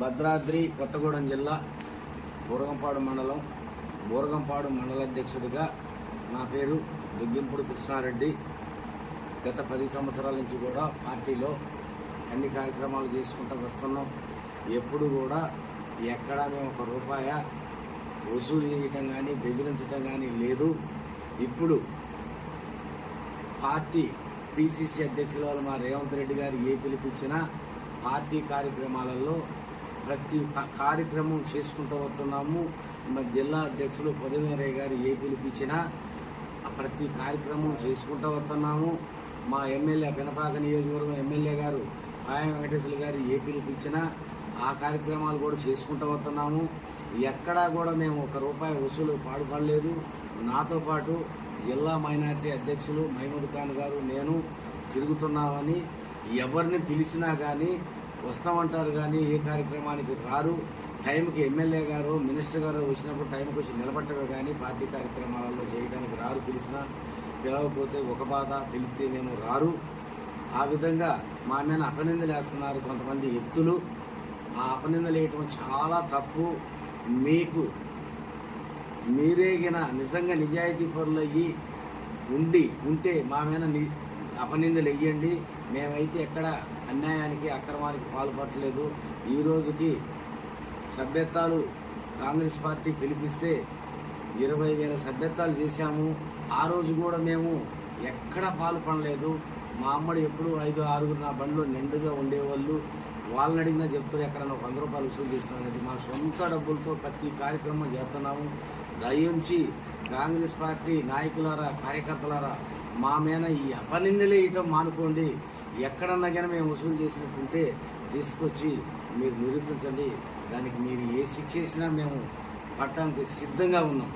భద్రాద్రి కొత్తగూడెం జిల్లా బూరగంపాడు మండలం. బూరగంపాడు మండలాధ్యక్షుడిగా నా పేరు దుగ్గింపుడు కృష్ణారెడ్డి. గత పది సంవత్సరాల నుంచి కూడా పార్టీలో అన్ని కార్యక్రమాలు చేసుకుంటూ వస్తున్నాం. ఎప్పుడు కూడా ఎక్కడా మేము ఒక రూపాయ వసూలు చేయటం కానీ బెదిరించటం కానీ లేదు. ఇప్పుడు పార్టీ పిసిసి అధ్యక్షుల వాళ్ళు మా రేవంత్ రెడ్డి గారు ఏ పిలిపించినా పార్టీ కార్యక్రమాలలో ప్రతి కార్యక్రమం చేసుకుంటూ వస్తున్నాము. మా జిల్లా అధ్యక్షులు పొదమేరయ్య గారు ఏ పిలిపించినా ప్రతి కార్యక్రమం చేసుకుంటూ వస్తున్నాము. మా ఎమ్మెల్యే గణపాక నియోజకవర్గం ఎమ్మెల్యే గారు పాయ వెంకటేశ్వర గారు ఏ పిలిపించినా ఆ కార్యక్రమాలు కూడా చేసుకుంటూ వస్తున్నాము. ఎక్కడా కూడా మేము ఒక రూపాయి వసూలు పాడుపడలేదు. నాతో పాటు జిల్లా మైనార్టీ అధ్యక్షులు మహమూద్ ఖాన్ గారు నేను తిరుగుతున్నామని ఎవరిని పిలిచినా కానీ వస్తామంటారు కానీ ఏ కార్యక్రమానికి రారు. టైంకి ఎమ్మెల్యే గారు మినిస్టర్ గారు వచ్చినప్పుడు టైంకి వచ్చి నిలబట్టమే కానీ పార్టీ కార్యక్రమాలలో చేయడానికి రారు పిలిచినా పిలవకపోతే ఒక బాధ పిలిస్తే నేను రారు. ఆ విధంగా మా మీద అపనిందలు వేస్తున్నారు కొంతమంది వ్యక్తులు ఆ అపనిందలు వేయటం చాలా తప్పు. మీకు మీరేగిన నిజంగా నిజాయితీ పరులు అయ్యి ఉండి ఉంటే మా మీద ని అపనిందలు వెయ్యండి మేమైతే ఎక్కడ అన్యాయానికి అక్రమానికి పాల్పడలేదు ఈ రోజుకి సభ్యత్వాలు కాంగ్రెస్ పార్టీ పిలిపిస్తే ఇరవై వేల సభ్యత్వాలు చేశాము. ఆ రోజు కూడా మేము ఎక్కడ పాల్పడలేదు. మా అమ్మడు ఎప్పుడు ఐదు ఆరుగురు నా బండ్లో నిండుగా ఉండేవాళ్ళు. వాళ్ళని అడిగినా చెప్తారు ఎక్కడ వంద రూపాయలు వసూలు చేస్తున్నాం అనేది మా సొంత డబ్బులతో ప్రతి కార్యక్రమం చేస్తున్నాము. దయించి కాంగ్రెస్ పార్టీ నాయకులారా కార్యకర్తలారా మా మీద ఈ అపనిందలే వేయటం మానుకోండి. ఎక్కడన్నా కానీ మేము వసూలు చేసినట్టుంటే తీసుకొచ్చి మీరు నిరూపించండి. దానికి మీరు ఏ శిక్ష వేసినా మేము పట్టడానికి సిద్ధంగా ఉన్నాం.